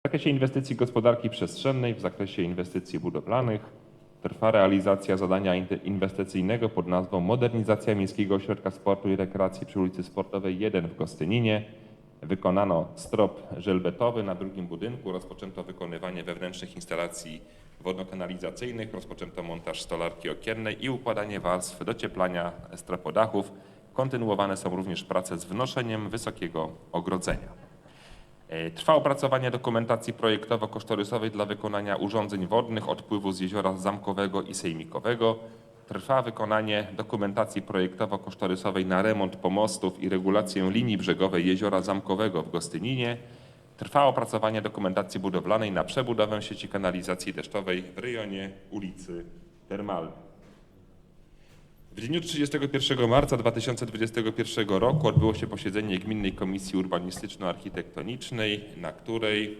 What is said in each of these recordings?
W zakresie inwestycji gospodarki przestrzennej, w zakresie inwestycji budowlanych trwa realizacja zadania in- inwestycyjnego pod nazwą Modernizacja Miejskiego Ośrodka Sportu i Rekreacji przy ulicy Sportowej 1 w Gostyninie. Wykonano strop żelbetowy na drugim budynku, rozpoczęto wykonywanie wewnętrznych instalacji wodno-kanalizacyjnych, rozpoczęto montaż stolarki okiennej i układanie warstw docieplania stropodachów. Kontynuowane są również prace z wnoszeniem wysokiego ogrodzenia. E, Trwa opracowanie dokumentacji projektowo-kosztorysowej dla wykonania urządzeń wodnych odpływu z jeziora Zamkowego i Sejmikowego. Trwa wykonanie dokumentacji projektowo-kosztorysowej na remont pomostów i regulację linii brzegowej jeziora Zamkowego w Gostyninie. Trwa opracowanie dokumentacji budowlanej na przebudowę sieci kanalizacji deszczowej w rejonie ulicy Termalnej. W dniu 31 marca 2021 roku odbyło się posiedzenie Gminnej Komisji Urbanistyczno-Architektonicznej, na której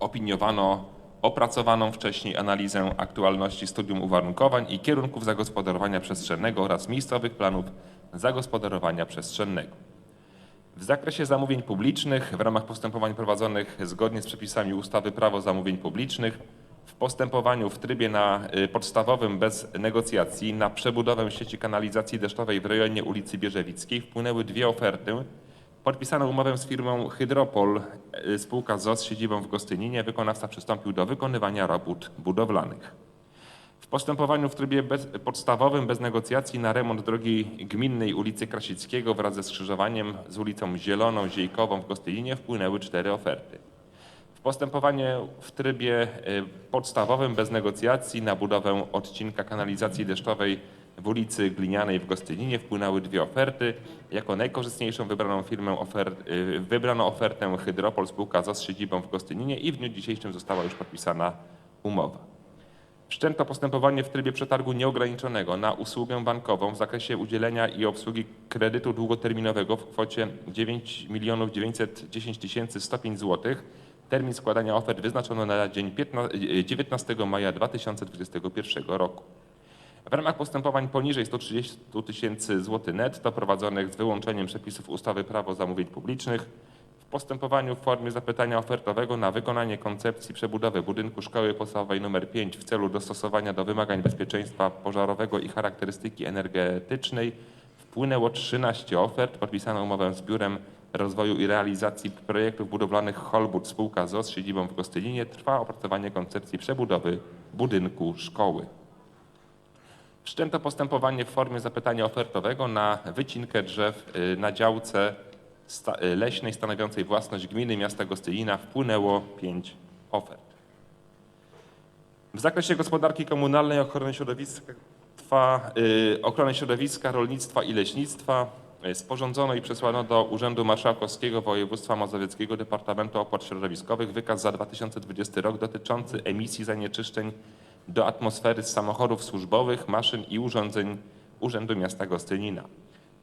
opiniowano opracowaną wcześniej analizę aktualności studium uwarunkowań i kierunków zagospodarowania przestrzennego oraz miejscowych planów zagospodarowania przestrzennego. W zakresie zamówień publicznych w ramach postępowań prowadzonych zgodnie z przepisami ustawy Prawo zamówień publicznych w postępowaniu w trybie na y, podstawowym bez negocjacji na przebudowę sieci kanalizacji deszczowej w rejonie ulicy Bierzewickiej wpłynęły dwie oferty. Podpisano umowę z firmą Hydropol, y, spółka ZOS z siedzibą w Gostyninie. Wykonawca przystąpił do wykonywania robót budowlanych. W postępowaniu w trybie bez, podstawowym bez negocjacji na remont drogi gminnej ulicy Krasickiego wraz ze skrzyżowaniem z ulicą Zieloną Ziejkową w Gostyninie wpłynęły cztery oferty. W postępowaniu w trybie y, podstawowym bez negocjacji na budowę odcinka kanalizacji deszczowej w ulicy Glinianej w Gostyninie wpłynęły dwie oferty. Jako najkorzystniejszą wybraną firmę ofer, y, wybrano ofertę Hydropol spółka z siedzibą w Gostyninie i w dniu dzisiejszym została już podpisana umowa. Wszczęto postępowanie w trybie przetargu nieograniczonego na usługę bankową w zakresie udzielenia i obsługi kredytu długoterminowego w kwocie 9 910 105 zł. Termin składania ofert wyznaczono na dzień 15, 19 maja 2021 roku. W ramach postępowań poniżej 130 tysięcy złotych netto prowadzonych z wyłączeniem przepisów ustawy Prawo zamówień publicznych w postępowaniu w formie zapytania ofertowego na wykonanie koncepcji przebudowy budynku szkoły podstawowej nr 5 w celu dostosowania do wymagań bezpieczeństwa pożarowego i charakterystyki energetycznej wpłynęło 13 ofert. Podpisano umowę z Biurem Rozwoju i Realizacji Projektów Budowlanych Holbud spółka ZOS z siedzibą w Gostyninie. Trwa opracowanie koncepcji przebudowy budynku szkoły. Wszczęto postępowanie w formie zapytania ofertowego na wycinkę drzew y, na działce y, leśnej stanowiącej własność gminy miasta Gostynina. Wpłynęło pięć ofert. W zakresie gospodarki komunalnej, ochrony środowiska, y, ochrony środowiska, rolnictwa i leśnictwa sporządzono i przesłano do Urzędu Marszałkowskiego Województwa Mazowieckiego Departamentu Opłat Środowiskowych wykaz za 2020 rok dotyczący emisji zanieczyszczeń do atmosfery z samochodów służbowych, maszyn i urządzeń Urzędu Miasta Gostynina.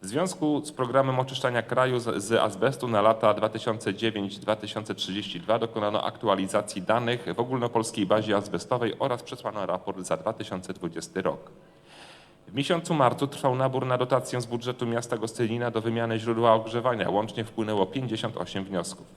W związku z programem oczyszczania kraju z, z azbestu na lata 2009-2032 dokonano aktualizacji danych w ogólnopolskiej bazie azbestowej oraz przesłano raport za 2020 rok. W miesiącu marcu trwał nabór na dotację z budżetu miasta Gostynina do wymiany źródła ogrzewania. Łącznie wpłynęło 58 wniosków.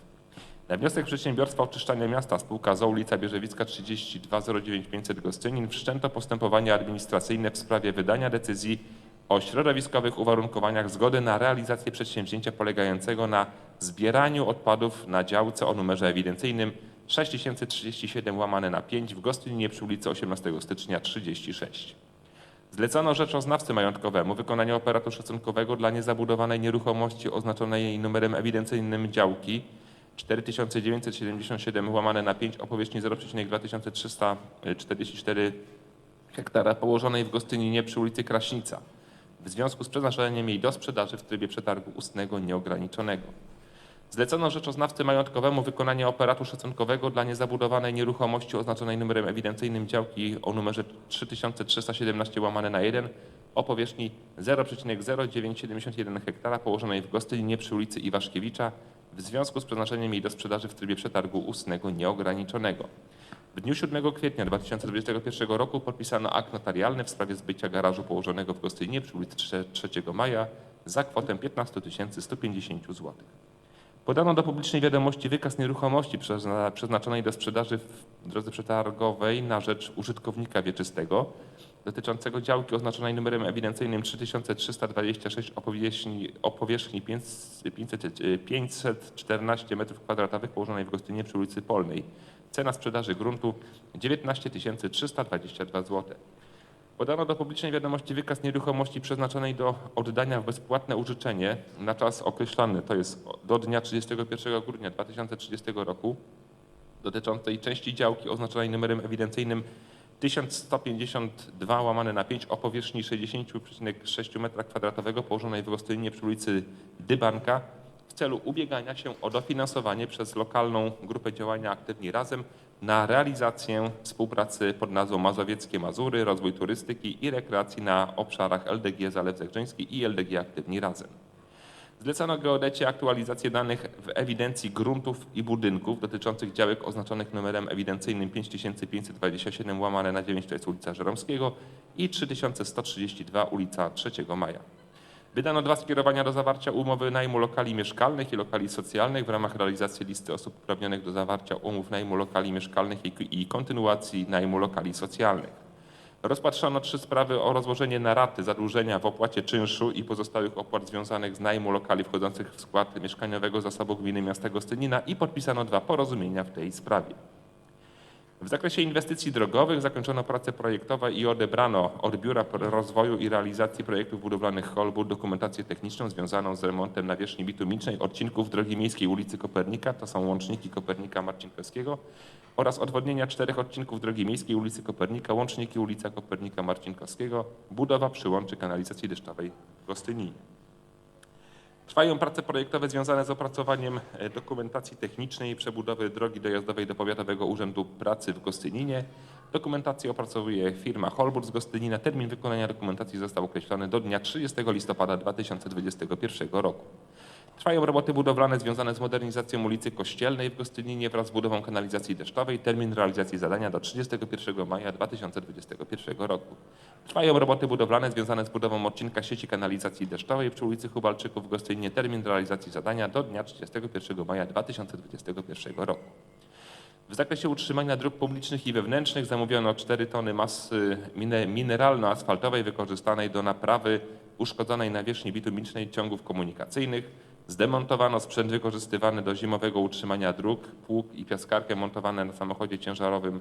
Na wniosek Przedsiębiorstwa Oczyszczania Miasta spółka ZO ulica Bierzewicka 32 09500 Gostynin wszczęto postępowanie administracyjne w sprawie wydania decyzji o środowiskowych uwarunkowaniach zgody na realizację przedsięwzięcia polegającego na zbieraniu odpadów na działce o numerze ewidencyjnym 6037 łamane na 5 w Gostyninie przy ulicy 18 stycznia 36. Zlecono rzeczoznawcy majątkowemu wykonanie operatu szacunkowego dla niezabudowanej nieruchomości oznaczonej jej numerem ewidencyjnym działki 4977 łamane na 5 o powierzchni 0,2344 hektara położonej w Gostyninie przy ulicy Kraśnica w związku z przeznaczeniem jej do sprzedaży w trybie przetargu ustnego nieograniczonego. Zlecono rzeczoznawcy majątkowemu wykonanie operatu szacunkowego dla niezabudowanej nieruchomości oznaczonej numerem ewidencyjnym działki o numerze 3317 łamane na 1 o powierzchni 0,0971 hektara położonej w Gostyninie przy ulicy Iwaszkiewicza w związku z przeznaczeniem jej do sprzedaży w trybie przetargu ustnego nieograniczonego. W dniu 7 kwietnia 2021 roku podpisano akt notarialny w sprawie zbycia garażu położonego w Gostyninie przy ulicy 3 Maja za kwotę 15 150 zł. Podano do publicznej wiadomości wykaz nieruchomości przezna- przeznaczonej do sprzedaży w drodze przetargowej na rzecz użytkownika wieczystego dotyczącego działki oznaczonej numerem ewidencyjnym 3326 o powierzchni, o powierzchni 500, 514 m2 położonej w Gostynie przy ulicy Polnej. Cena sprzedaży gruntu 19 322 zł. Podano do publicznej wiadomości wykaz nieruchomości przeznaczonej do oddania w bezpłatne użyczenie na czas określony, to jest do dnia 31 grudnia 2030 roku, dotyczącej części działki oznaczonej numerem ewidencyjnym 1152 łamane na 5 o powierzchni 60,6 m2 położonej w Gostyninie przy ulicy Dybanka w celu ubiegania się o dofinansowanie przez lokalną grupę działania Aktywni Razem na realizację współpracy pod nazwą Mazowieckie Mazury, rozwój turystyki i rekreacji na obszarach LDG Zalew Zegrzyński i LDG Aktywni Razem. Zlecono geodecie aktualizację danych w ewidencji gruntów i budynków dotyczących działek oznaczonych numerem ewidencyjnym 5527 łamane na 9 to jest ulica Żeromskiego i 3132 ulica 3 Maja. Wydano dwa skierowania do zawarcia umowy najmu lokali mieszkalnych i lokali socjalnych w ramach realizacji listy osób uprawnionych do zawarcia umów najmu lokali mieszkalnych i, kontynuacji najmu lokali socjalnych. Rozpatrzono trzy sprawy o rozłożenie na raty zadłużenia w opłacie czynszu i pozostałych opłat związanych z najmu lokali wchodzących w skład mieszkaniowego zasobu gminy miasta Gostynina i podpisano dwa porozumienia w tej sprawie. W zakresie inwestycji drogowych zakończono prace projektowe i odebrano od Biura Rozwoju i Realizacji Projektów Budowlanych Holbud dokumentację techniczną związaną z remontem nawierzchni bitumicznej odcinków drogi miejskiej ulicy Kopernika, to są łączniki Kopernika Marcinkowskiego oraz odwodnienia czterech odcinków drogi miejskiej ulicy Kopernika, łączniki ulica Kopernika Marcinkowskiego, budowa przyłączy kanalizacji deszczowej w Gostyninie. Trwają prace projektowe związane z opracowaniem e, dokumentacji technicznej przebudowy drogi dojazdowej do Powiatowego Urzędu Pracy w Gostyninie. Dokumentację opracowuje firma Holburt z Gostynina. Termin wykonania dokumentacji został określony do dnia 30 listopada 2021 roku. Trwają roboty budowlane związane z modernizacją ulicy Kościelnej w Gostyninie wraz z budową kanalizacji deszczowej. Termin realizacji zadania do 31 maja 2021 roku. Trwają roboty budowlane związane z budową odcinka sieci kanalizacji deszczowej przy ulicy Hubalczyków w Gostyninie. Termin realizacji zadania do dnia 31 maja 2021 roku. W zakresie utrzymania dróg publicznych i wewnętrznych zamówiono 4 tony masy mine- mineralno-asfaltowej wykorzystanej do naprawy uszkodzonej nawierzchni bitumicznej ciągów komunikacyjnych. Zdemontowano sprzęt wykorzystywany do zimowego utrzymania dróg, pług i piaskarkę montowane na samochodzie ciężarowym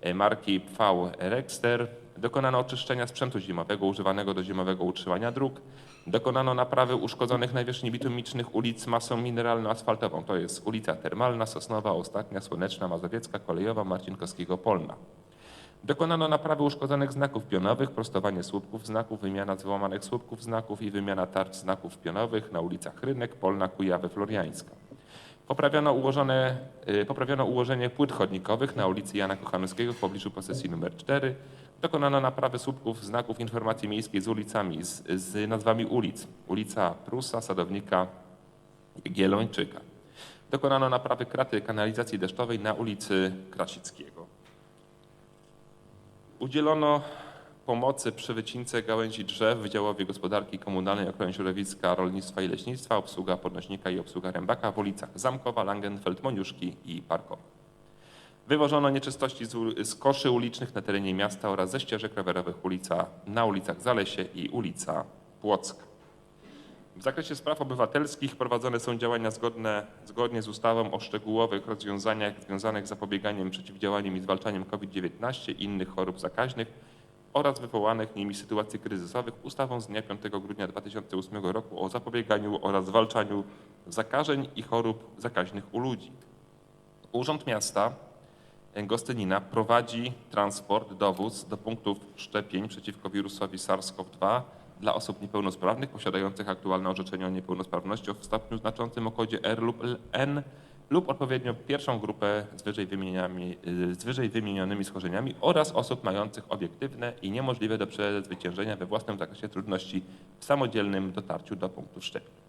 e, marki V Rexter. Dokonano oczyszczenia sprzętu zimowego używanego do zimowego utrzymania dróg. Dokonano naprawy uszkodzonych nawierzchni bitumicznych ulic masą mineralno-asfaltową. To jest ulica Termalna, Sosnowa, Ostatnia, Słoneczna, Mazowiecka, Kolejowa, Marcinkowskiego, Polna. Dokonano naprawy uszkodzonych znaków pionowych, prostowanie słupków znaków, wymiana złamanych słupków znaków i wymiana tarcz znaków pionowych na ulicach Rynek, Polna, Kujawy, Floriańska. Poprawiono, ułożone, y, poprawiono ułożenie płyt chodnikowych na ulicy Jana Kochanowskiego w pobliżu posesji nr 4. Dokonano naprawy słupków znaków informacji miejskiej z ulicami, z, z nazwami ulic. Ulica Prusa, Sadownika, Gielończyka. Dokonano naprawy kraty kanalizacji deszczowej na ulicy Krasickiego. Udzielono pomocy przy wycince gałęzi drzew Wydziałowi Gospodarki Komunalnej Ochrony Środowiska, Rolnictwa i Leśnictwa, obsługa podnośnika i obsługa rębaka w ulicach Zamkowa, Langenfeld, Moniuszki i Parkowa. Wywożono nieczystości z, z koszy ulicznych na terenie miasta oraz ze ścieżek rowerowych ulica, na ulicach Zalesie i ulica Płocka. W zakresie spraw obywatelskich prowadzone są działania zgodne, zgodnie z ustawą o szczegółowych rozwiązaniach związanych z zapobieganiem, przeciwdziałaniem i zwalczaniem COVID-19 i innych chorób zakaźnych oraz wywołanych nimi sytuacji kryzysowych ustawą z dnia 5 grudnia 2008 roku o zapobieganiu oraz zwalczaniu zakażeń i chorób zakaźnych u ludzi. Urząd Miasta Gostynina prowadzi transport, dowóz do punktów szczepień przeciwko wirusowi SARS-CoV-2 dla osób niepełnosprawnych posiadających aktualne orzeczenie o niepełnosprawności o stopniu znaczącym o kodzie R lub N lub odpowiednio pierwszą grupę z wyżej, z wyżej wymienionymi schorzeniami oraz osób mających obiektywne i niemożliwe do przezwyciężenia we własnym zakresie trudności w samodzielnym dotarciu do punktów szczepień.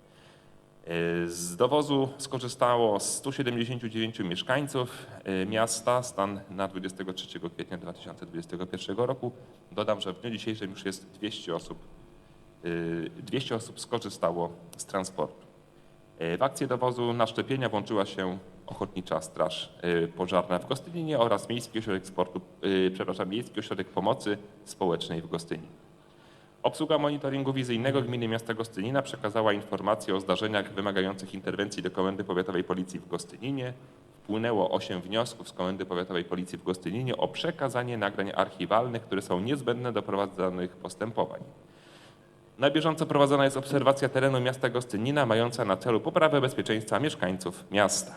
Y, Z dowozu skorzystało 179 mieszkańców y, miasta. Stan na 23 kwietnia 2021 roku. Dodam, że w dniu dzisiejszym już jest 200 osób, 200 osób skorzystało z transportu. E, W akcję dowozu na szczepienia włączyła się Ochotnicza Straż e, Pożarna w Gostyninie oraz Miejski Ośrodek Sportu, przepraszam, Miejski Ośrodek Pomocy Społecznej w Gostyninie. Obsługa monitoringu wizyjnego Gminy Miasta Gostynina przekazała informacje o zdarzeniach wymagających interwencji do Komendy Powiatowej Policji w Gostyninie. Wpłynęło 8 wniosków z Komendy Powiatowej Policji w Gostyninie o przekazanie nagrań archiwalnych, które są niezbędne do prowadzonych postępowań. Na bieżąco prowadzona jest obserwacja terenu miasta Gostynina mająca na celu poprawę bezpieczeństwa mieszkańców miasta.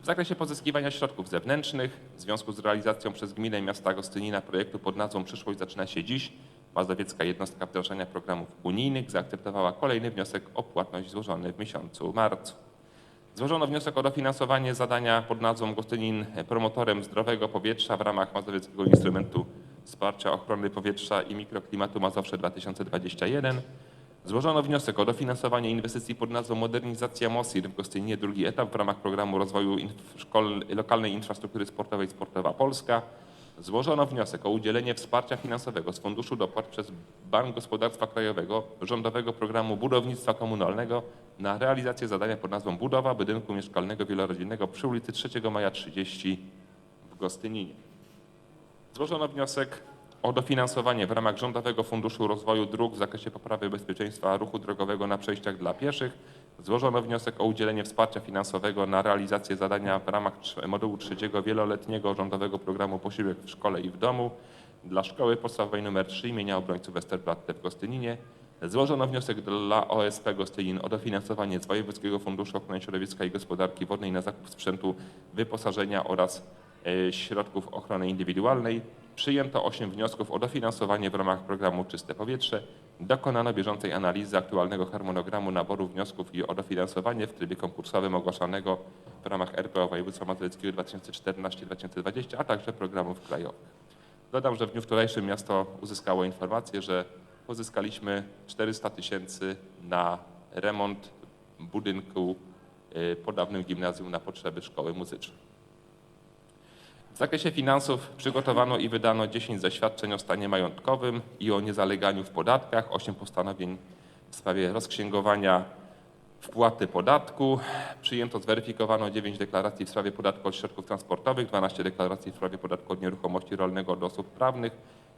W zakresie pozyskiwania środków zewnętrznych w związku z realizacją przez Gminę Miasta Gostynina projektu pod nazwą Przyszłość zaczyna się dziś, Mazowiecka Jednostka Wdrażania Programów Unijnych zaakceptowała kolejny wniosek o płatność złożony w miesiącu marcu. Złożono wniosek o dofinansowanie zadania pod nazwą Gostynin promotorem zdrowego powietrza w ramach Mazowieckiego Instrumentu Wsparcia Ochrony Powietrza i Mikroklimatu Mazowsze 2021. Złożono wniosek o dofinansowanie inwestycji pod nazwą Modernizacja MOSIR w Gostyninie drugi etap w ramach programu rozwoju lokalnej infrastruktury sportowej Sportowa Polska. Złożono wniosek o udzielenie wsparcia finansowego z Funduszu Dopłat przez Bank Gospodarstwa Krajowego rządowego programu budownictwa komunalnego na realizację zadania pod nazwą Budowa budynku mieszkalnego wielorodzinnego przy ulicy 3 Maja 30 w Gostyninie. Złożono wniosek o dofinansowanie w ramach Rządowego Funduszu Rozwoju Dróg w zakresie poprawy bezpieczeństwa ruchu drogowego na przejściach dla pieszych. Złożono wniosek o udzielenie wsparcia finansowego na realizację zadania w ramach modułu trzeciego wieloletniego Rządowego Programu Posiłek w Szkole i w Domu dla Szkoły Podstawowej nr 3 imienia obrońców Westerplatte w Gostyninie. Złożono wniosek dla OSP Gostynin o dofinansowanie z Wojewódzkiego Funduszu Ochrony Środowiska i Gospodarki Wodnej na zakup sprzętu wyposażenia oraz środków ochrony indywidualnej. Przyjęto 8 wniosków o dofinansowanie w ramach programu Czyste Powietrze. Dokonano bieżącej analizy aktualnego harmonogramu naboru wniosków i o dofinansowanie w trybie konkursowym ogłaszanego w ramach RPO województwa mazowieckiego 2014-2020, a także programów krajowych. Dodam, że w dniu wczorajszym miasto uzyskało informację, że pozyskaliśmy 400 tysięcy na remont budynku y, po dawnym gimnazjum na potrzeby szkoły muzycznej. W zakresie finansów przygotowano i wydano 10 zaświadczeń o stanie majątkowym i o niezaleganiu w podatkach, 8 postanowień w sprawie rozksięgowania wpłaty podatku. Przyjęto, zweryfikowano 9 deklaracji w sprawie podatku od środków transportowych, 12 deklaracji w sprawie podatku od nieruchomości rolnego od osób prawnych,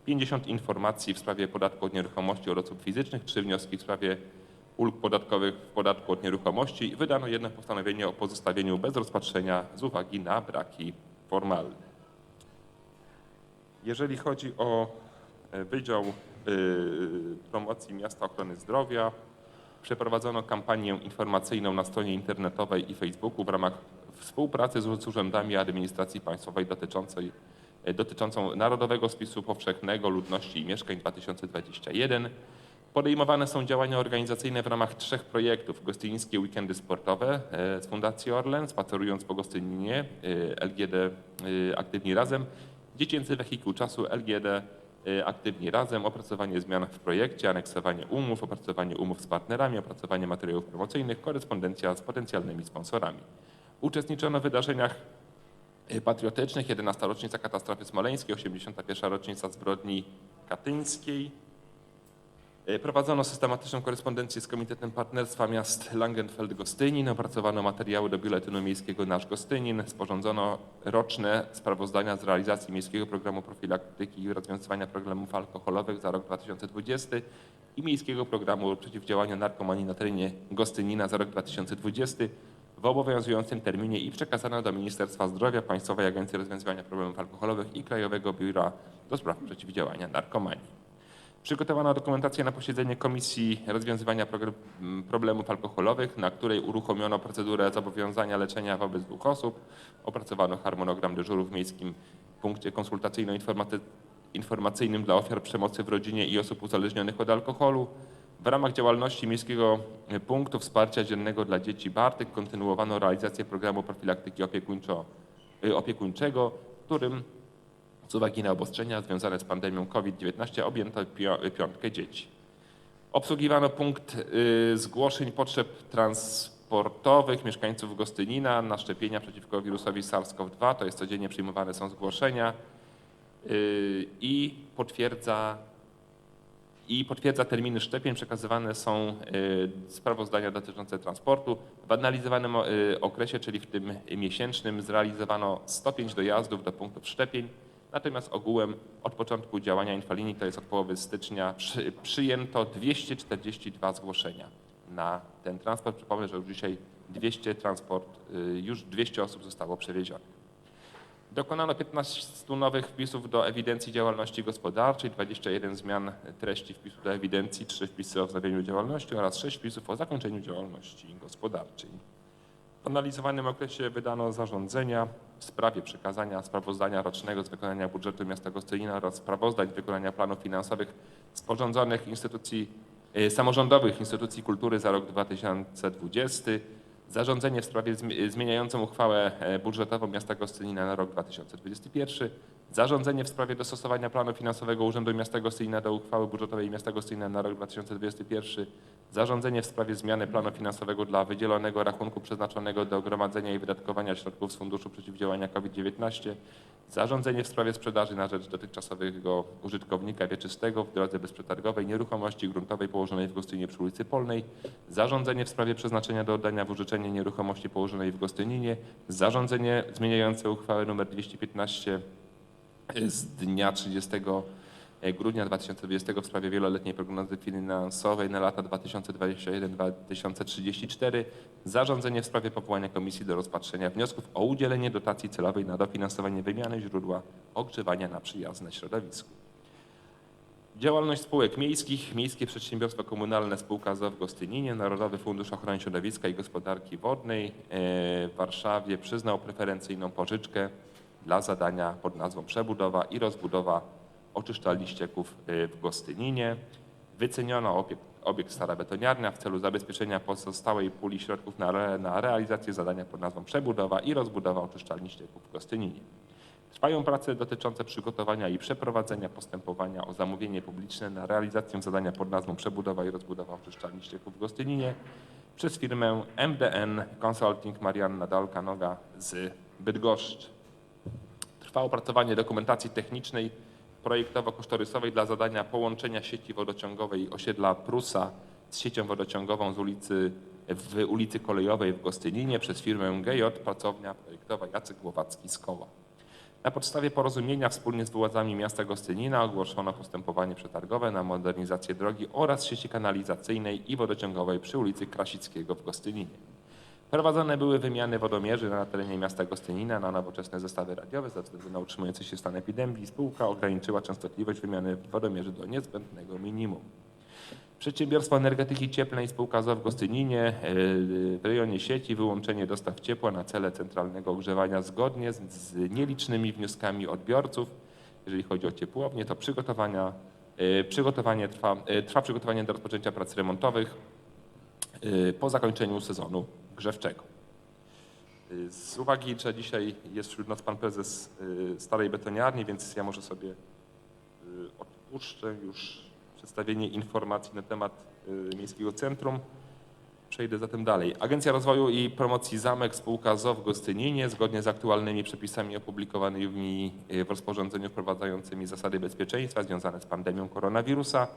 50 informacji w sprawie podatku od nieruchomości od osób fizycznych, 3 wnioski w sprawie ulg podatkowych w podatku od nieruchomości i wydano jedno postanowienie o pozostawieniu bez rozpatrzenia z uwagi na braki formalne. Jeżeli chodzi o e, Wydział y, Promocji Miasta Ochrony Zdrowia, przeprowadzono kampanię informacyjną na stronie internetowej i Facebooku w ramach współpracy z, urzędami administracji państwowej dotyczącej, e, dotyczącą Narodowego Spisu Powszechnego Ludności i Mieszkań 2021. Podejmowane są działania organizacyjne w ramach trzech projektów. Gostynińskie weekendy sportowe e, z Fundacji Orlen, spacerując po Gostyninie, e, LGD e, Aktywni Razem, dziecięcy wehikuł czasu LGD e, Aktywni Razem, opracowanie zmian w projekcie, aneksowanie umów, opracowanie umów z partnerami, opracowanie materiałów promocyjnych, korespondencja z potencjalnymi sponsorami. Uczestniczono w wydarzeniach e, patriotycznych, 11. rocznica katastrofy smoleńskiej, 81. rocznica zbrodni katyńskiej, Prowadzono systematyczną korespondencję z Komitetem Partnerstwa Miast Langenfeld-Gostynin, opracowano materiały do Biuletynu Miejskiego Nasz Gostynin, sporządzono roczne sprawozdania z realizacji Miejskiego Programu Profilaktyki i Rozwiązywania Problemów Alkoholowych za rok 2020 i Miejskiego Programu Przeciwdziałania Narkomanii na terenie Gostynina za rok 2020 w obowiązującym terminie i przekazano do Ministerstwa Zdrowia, Państwowej Agencji Rozwiązywania Problemów Alkoholowych i Krajowego Biura do Spraw Przeciwdziałania Narkomanii. Przygotowano dokumentację na posiedzenie Komisji Rozwiązywania Problemów Alkoholowych, na której uruchomiono procedurę zobowiązania leczenia wobec dwóch osób. Opracowano harmonogram dyżurów w Miejskim Punkcie Konsultacyjno-Informacyjnym dla ofiar przemocy w rodzinie i osób uzależnionych od alkoholu. W ramach działalności Miejskiego Punktu Wsparcia Dziennego dla Dzieci Bartek kontynuowano realizację programu profilaktyki opiekuńczo, y, opiekuńczego, którym z uwagi na obostrzenia związane z pandemią COVID-19 objęto piątkę dzieci. Obsługiwano punkt y, zgłoszeń potrzeb transportowych mieszkańców Gostynina na szczepienia przeciwko wirusowi SARS-CoV-2. To jest codziennie przyjmowane są zgłoszenia y, i potwierdza i potwierdza terminy szczepień. Przekazywane są y, sprawozdania dotyczące transportu. W analizowanym okresie, czyli w tym miesięcznym, zrealizowano 105 dojazdów do punktów szczepień. Natomiast ogółem od początku działania infolinii, to jest od połowy stycznia, przy, przyjęto 242 zgłoszenia na ten transport. Przypomnę, że już dzisiaj 200 transport, y, już 200 osób zostało przewiezionych. Dokonano 15 nowych wpisów do ewidencji działalności gospodarczej, 21 zmian treści wpisu do ewidencji, 3 wpisy o wznowieniu działalności oraz 6 wpisów o zakończeniu działalności gospodarczej. Analizowanym okresie wydano zarządzenia w sprawie przekazania sprawozdania rocznego z wykonania budżetu miasta Gostynia oraz sprawozdań z wykonania planów finansowych sporządzonych instytucji e, samorządowych instytucji kultury za rok 2020. Zarządzenie w sprawie zmi- zmieniającą uchwałę e, budżetową miasta Gostynina na rok 2021. Zarządzenie w sprawie dostosowania planu finansowego Urzędu Miasta Gostynina do uchwały budżetowej miasta Gostynina na rok 2021. Zarządzenie w sprawie zmiany planu finansowego dla wydzielonego rachunku przeznaczonego do gromadzenia i wydatkowania środków z Funduszu Przeciwdziałania COVID-19. Zarządzenie w sprawie sprzedaży na rzecz dotychczasowego użytkownika wieczystego w drodze bezprzetargowej nieruchomości gruntowej położonej w Gostyninie przy ulicy Polnej. Zarządzenie w sprawie przeznaczenia do oddania w użyczenie nieruchomości położonej w Gostyninie. Zarządzenie zmieniające uchwałę nr 215 z dnia 30 grudnia 2020 w sprawie wieloletniej prognozy finansowej na lata 2021-2034. Zarządzenie w sprawie powołania komisji do rozpatrzenia wniosków o udzielenie dotacji celowej na dofinansowanie wymiany źródła ogrzewania na przyjazne środowisku. Działalność spółek miejskich, Miejskie Przedsiębiorstwo Komunalne Spółka ZOW w Gostyninie, Narodowy Fundusz Ochrony Środowiska i Gospodarki Wodnej e, w Warszawie przyznał preferencyjną pożyczkę dla zadania pod nazwą przebudowa i rozbudowa oczyszczalni ścieków e, w Gostyninie. Wyceniono obiekt, obiekt Stara Betoniarnia w celu zabezpieczenia pozostałej puli środków na, na realizację zadania pod nazwą przebudowa i rozbudowa oczyszczalni ścieków w Gostyninie. Trwają prace dotyczące przygotowania i przeprowadzenia postępowania o zamówienie publiczne na realizację zadania pod nazwą przebudowa i rozbudowa oczyszczalni ścieków w Gostyninie przez firmę MDN Consulting Marianna Dalka-Noga z Bydgoszczy. Trwa opracowanie dokumentacji technicznej projektowo-kosztorysowej dla zadania połączenia sieci wodociągowej osiedla Prusa z siecią wodociągową z ulicy, w ulicy Kolejowej w Gostyninie przez firmę GJ Pracownia Projektowa Jacek Głowacki z Koła. Na podstawie porozumienia wspólnie z władzami miasta Gostynina ogłoszono postępowanie przetargowe na modernizację drogi oraz sieci kanalizacyjnej i wodociągowej przy ulicy Krasickiego w Gostyninie. Prowadzone były wymiany wodomierzy na terenie miasta Gostynina na nowoczesne zestawy radiowe ze względu na utrzymujący się stan epidemii. Spółka ograniczyła częstotliwość wymiany wodomierzy do niezbędnego minimum. Przedsiębiorstwo Energetyki Cieplnej spółka ZOW w Gostyninie yy, w rejonie sieci wyłączenie dostaw ciepła na cele centralnego ogrzewania zgodnie z, z nielicznymi wnioskami odbiorców. Jeżeli chodzi o ciepłownię, to przygotowania, yy, przygotowanie trwa, trwa przygotowanie do rozpoczęcia prac remontowych po zakończeniu sezonu grzewczego. Z uwagi, że dzisiaj jest wśród nas pan prezes yy, Starej Betoniarni, więc ja może sobie yy, odpuszczę już przedstawienie informacji na temat y, Miejskiego Centrum. Przejdę zatem dalej. Agencja Rozwoju i Promocji Zamek, spółka ZOW w Gostyninie, zgodnie z aktualnymi przepisami opublikowanymi y, w rozporządzeniu wprowadzającymi zasady bezpieczeństwa związane z pandemią koronawirusa,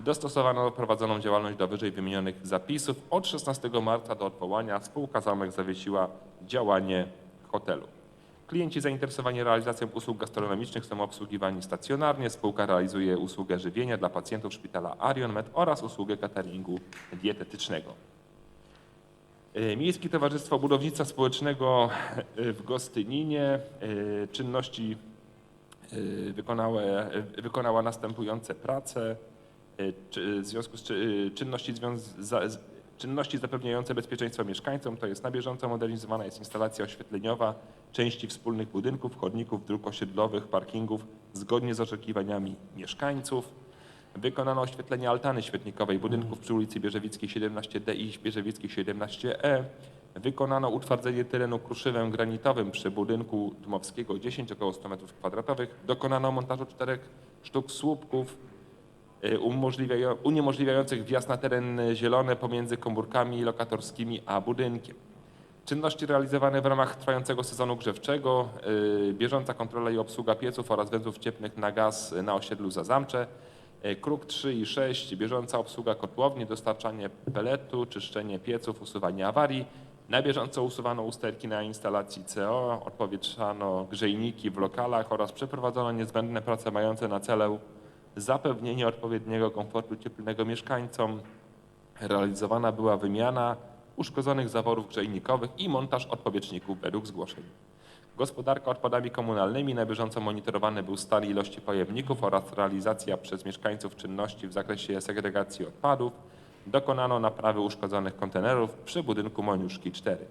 dostosowano prowadzoną działalność do wyżej wymienionych zapisów. Od 16 marca do odwołania spółka Zamek zawiesiła działanie hotelu. Klienci zainteresowani realizacją usług gastronomicznych są obsługiwani stacjonarnie. Spółka realizuje usługę żywienia dla pacjentów szpitala Arionmed oraz usługę cateringu dietetycznego. E, Miejskie Towarzystwo Budownictwa Społecznego e, w Gostyninie e, czynności wykonała, wykonała następujące prace. E, W związku z e, czynności, czynności zapewniające bezpieczeństwo mieszkańcom, to jest na bieżąco modernizowana jest instalacja oświetleniowa części wspólnych budynków, chodników, dróg osiedlowych, parkingów zgodnie z oczekiwaniami mieszkańców. Wykonano oświetlenie altany świetnikowej budynków przy ulicy Bierzewickiej 17D i Bierzewickiej 17E. Wykonano utwardzenie terenu kruszywem granitowym przy budynku Dmowskiego 10, około 100 m2. Dokonano montażu czterech sztuk słupków uniemożliwiających wjazd na teren zielony pomiędzy komórkami lokatorskimi a budynkiem. Czynności realizowane w ramach trwającego sezonu grzewczego, y, bieżąca kontrola i obsługa pieców oraz węzłów cieplnych na gaz na osiedlu Zazamcze, E, Kruk 3 i 6, bieżąca obsługa kotłowni, dostarczanie peletu, czyszczenie pieców, usuwanie awarii. Na bieżąco usuwano usterki na instalacji CO, odpowietrzano grzejniki w lokalach oraz przeprowadzono niezbędne prace mające na celu zapewnienie odpowiedniego komfortu cieplnego mieszkańcom. Realizowana była wymiana uszkodzonych zaworów grzejnikowych i montaż odpowietrzników według zgłoszeń. Gospodarka odpadami komunalnymi na bieżąco monitorowany był stan ilości pojemników oraz realizacja przez mieszkańców czynności w zakresie segregacji odpadów. Dokonano naprawy uszkodzonych kontenerów przy budynku Moniuszki 4.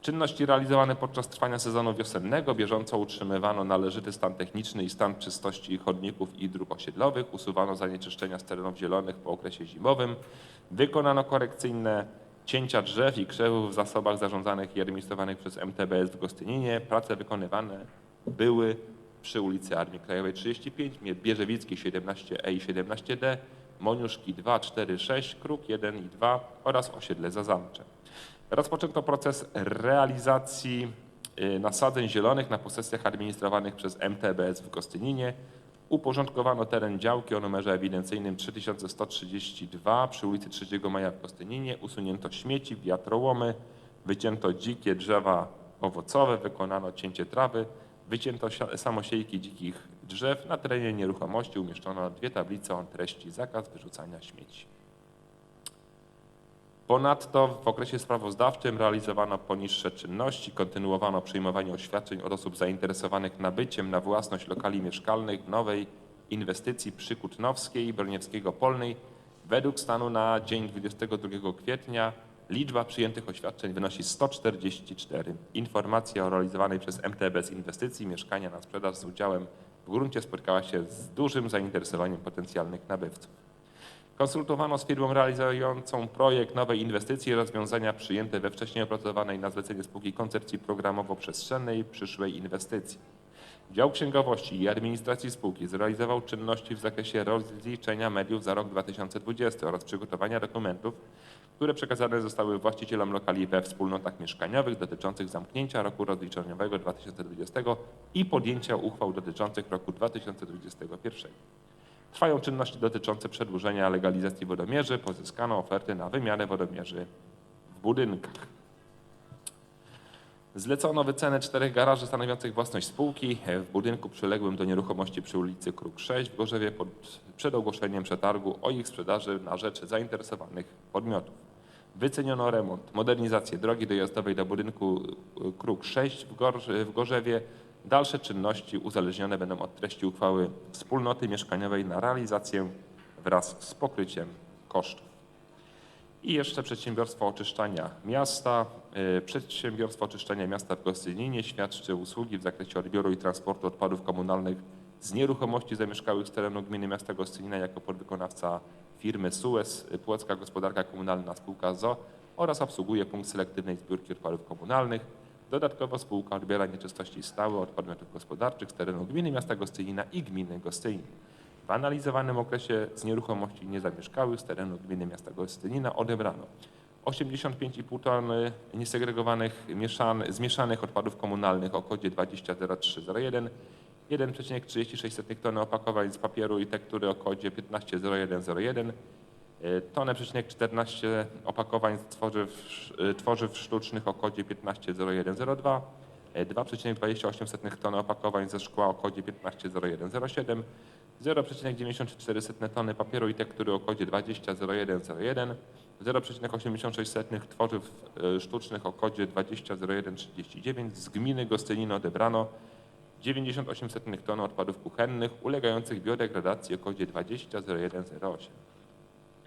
Czynności realizowane podczas trwania sezonu wiosennego bieżąco utrzymywano należyty stan techniczny i stan czystości chodników i dróg osiedlowych, usuwano zanieczyszczenia z terenów zielonych po okresie zimowym, wykonano korekcyjne cięcia drzew i krzewów w zasobach zarządzanych i administrowanych przez MTBS w Gostyninie. Prace wykonywane były przy ulicy Armii Krajowej 35, Bierzewickiej 17E i 17D, Moniuszki 2, 4, 6, Kruk 1 i 2 oraz osiedle Zazamcze. Rozpoczęto proces realizacji y, nasadzeń zielonych na posesjach administrowanych przez MTBS w Gostyninie. Uporządkowano teren działki o numerze ewidencyjnym 3132 przy ulicy 3 Maja w Gostyninie. Usunięto śmieci, wiatrołomy, wycięto dzikie drzewa owocowe, wykonano cięcie trawy, wycięto samosiejki dzikich drzew. Na terenie nieruchomości umieszczono dwie tablice o treści zakaz wyrzucania śmieci. Ponadto w okresie sprawozdawczym realizowano poniższe czynności, kontynuowano przyjmowanie oświadczeń od osób zainteresowanych nabyciem na własność lokali mieszkalnych w nowej inwestycji przy Kutnowskiej, Broniewskiego Polnej. Według stanu na dzień 22 kwietnia liczba przyjętych oświadczeń wynosi 144. Informacja o realizowanej przez MTBS inwestycji mieszkania na sprzedaż z udziałem w gruncie spotkała się z dużym zainteresowaniem potencjalnych nabywców. Konsultowano z firmą realizującą projekt nowej inwestycji rozwiązania przyjęte we wcześniej opracowanej na zlecenie spółki koncepcji programowo-przestrzennej przyszłej inwestycji. Dział Księgowości i Administracji Spółki zrealizował czynności w zakresie rozliczenia mediów za rok 2020 oraz przygotowania dokumentów, które przekazane zostały właścicielom lokali we wspólnotach mieszkaniowych dotyczących zamknięcia roku rozliczeniowego 2020 i podjęcia uchwał dotyczących roku 2021. Trwają czynności dotyczące przedłużenia legalizacji wodomierzy. Pozyskano oferty na wymianę wodomierzy w budynkach. Zlecono wycenę czterech garaży stanowiących własność spółki w budynku przyległym do nieruchomości przy ulicy Kruk 6 w Gorzewie pod, przed ogłoszeniem przetargu o ich sprzedaży na rzecz zainteresowanych podmiotów. Wyceniono remont, modernizację drogi dojazdowej do budynku y, Kruk 6 w, w Gorzewie. Dalsze czynności uzależnione będą od treści uchwały wspólnoty mieszkaniowej na realizację wraz z pokryciem kosztów. I jeszcze przedsiębiorstwo oczyszczania miasta. Y, Przedsiębiorstwo oczyszczania miasta w Gostyninie świadczy usługi w zakresie odbioru i transportu odpadów komunalnych z nieruchomości zamieszkałych z terenu gminy miasta Gostynina jako podwykonawca firmy SUES, Płocka Gospodarka Komunalna Spółka ZO oraz obsługuje punkt selektywnej zbiórki odpadów komunalnych. Dodatkowo spółka odbiera nieczystości stałe od podmiotów gospodarczych z terenu gminy miasta Gostynina i gminy Gostynin. W analizowanym okresie z nieruchomości niezamieszkałych z terenu gminy miasta Gostynina odebrano 85,5 tony niesegregowanych mieszan- zmieszanych odpadów komunalnych o kodzie 200301, 1,36 tony opakowań z papieru i tektury o kodzie 150101, e, tonę przecinek 14 opakowań tworzyw, e, tworzyw sztucznych o kodzie 150102, e, 2,28 tony opakowań ze szkła o kodzie 150107, 0,94 tony papieru i tektury o kodzie 200101, 0,86 tworzyw sztucznych o kodzie 200139 z gminy Gostynino odebrano 98 tony odpadów kuchennych ulegających biodegradacji o kodzie 200108.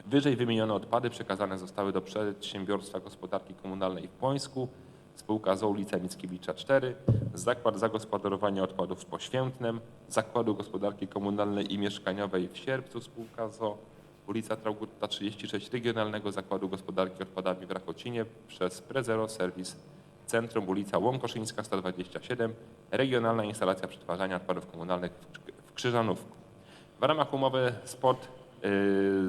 Wyżej wymienione odpady przekazane zostały do Przedsiębiorstwa Gospodarki Komunalnej w Płońsku, spółka ZO ulica Mickiewicza 4, Zakład Zagospodarowania Odpadów w Poświętnem, Zakładu Gospodarki Komunalnej i Mieszkaniowej w Sierpcu, spółka ZO, ulica Traugutta 36, Regionalnego Zakładu Gospodarki Odpadami w Rakocinie przez Prezero Serwis Centrum, ulica Łąkoszyńska 127, Regionalna Instalacja Przetwarzania Odpadów Komunalnych w- Krzyżanówku. W ramach umowy spod, y,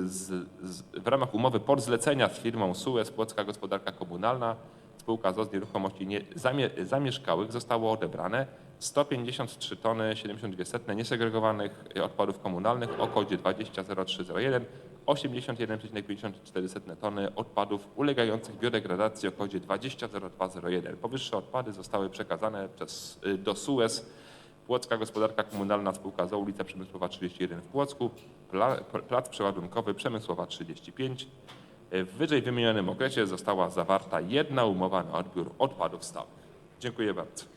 z, z, w ramach umowy podzlecenia z firmą SUES Płocka Gospodarka Komunalna spółka ZO z nieruchomości nie, zamie, zamieszkałych zostało odebrane 153 tony 72 setne niesegregowanych odpadów komunalnych o kodzie 200301, 81,54 tony odpadów ulegających biodegradacji o kodzie 200201. Powyższe odpady zostały przekazane przez, y, do SUEZ Płocka Gospodarka Komunalna Spółka ZOO ulica Przemysłowa 31 w Płocku, pla, plac przeładunkowy Przemysłowa 35. W wyżej wymienionym okresie została zawarta jedna umowa na odbiór odpadów stałych. Dziękuję bardzo.